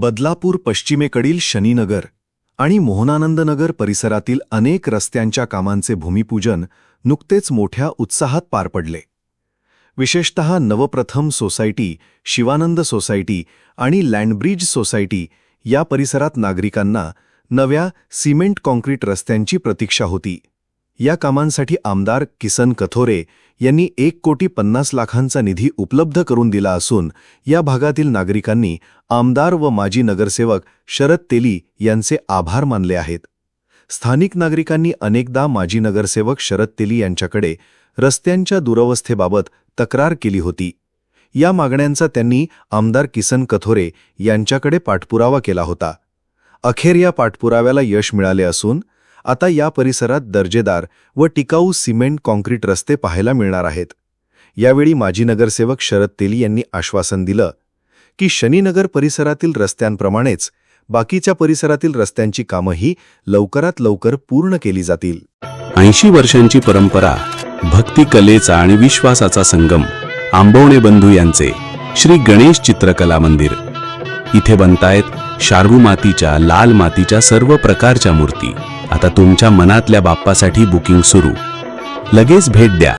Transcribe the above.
बदलापूर पश्चिमेकडील शनीनगर आणि मोहनानंदनगर परिसरातील अनेक रस्त्यांच्या कामांचे भूमिपूजन नुकतेच मोठ्या उत्साहात पार पडले. विशेषतः नवप्रथम सोसायटी शिवानंद सोसायटी आणि लँडब्रिज सोसायटी या परिसरात नागरिकांना नव्या सिमेंट कॉन्क्रीट रस्त्यांची प्रतीक्षा होती. या कामांसाठी आमदार किसन कथोरे यांनी एक कोटी पन्नास लाखांचा निधी उपलब्ध करून दिला असून या भागातील नागरिकांनी आमदार व माजी नगरसेवक शरद तेली यांचे आभार मानले आहेत. स्थानिक नागरिकांनी अनेकदा माजी नगरसेवक शरद तेली यांच्याकडे रस्त्यांच्या दुरवस्थेबाबत तक्रार केली होती. या मागण्यांचा त्यांनी आमदार किसन कथोरे यांच्याकडे पाठपुरावा केला होता. अखेर या पाठपुराव्याला यश मिळाले असून आता या परिसरात दर्जेदार व टिकाऊ सिमेंट कॉन्क्रीट रस्ते पाहायला मिळणार आहेत. यावेळी माजी नगरसेवक शरद तेली यांनी आश्वासन दिलं की शनीनगर परिसरातील रस्त्यांप्रमाणेच बाकीच्या परिसरातील रस्त्यांची कामंही लवकरात लवकर पूर्ण केली जातील. ऐंशी वर्षांची परंपरा भक्ती कलेचा आणि विश्वासाचा संगम आंबवणे बंधू यांचे श्री गणेश चित्रकला मंदिर. इथे बनतायत शार्वू मातीच्या लाल मातीच्या सर्व प्रकारच्या मूर्ती. आता तुमच्या मनातल्या बाप्पासाठी बुकिंग सुरू. लगेच भेट द्या.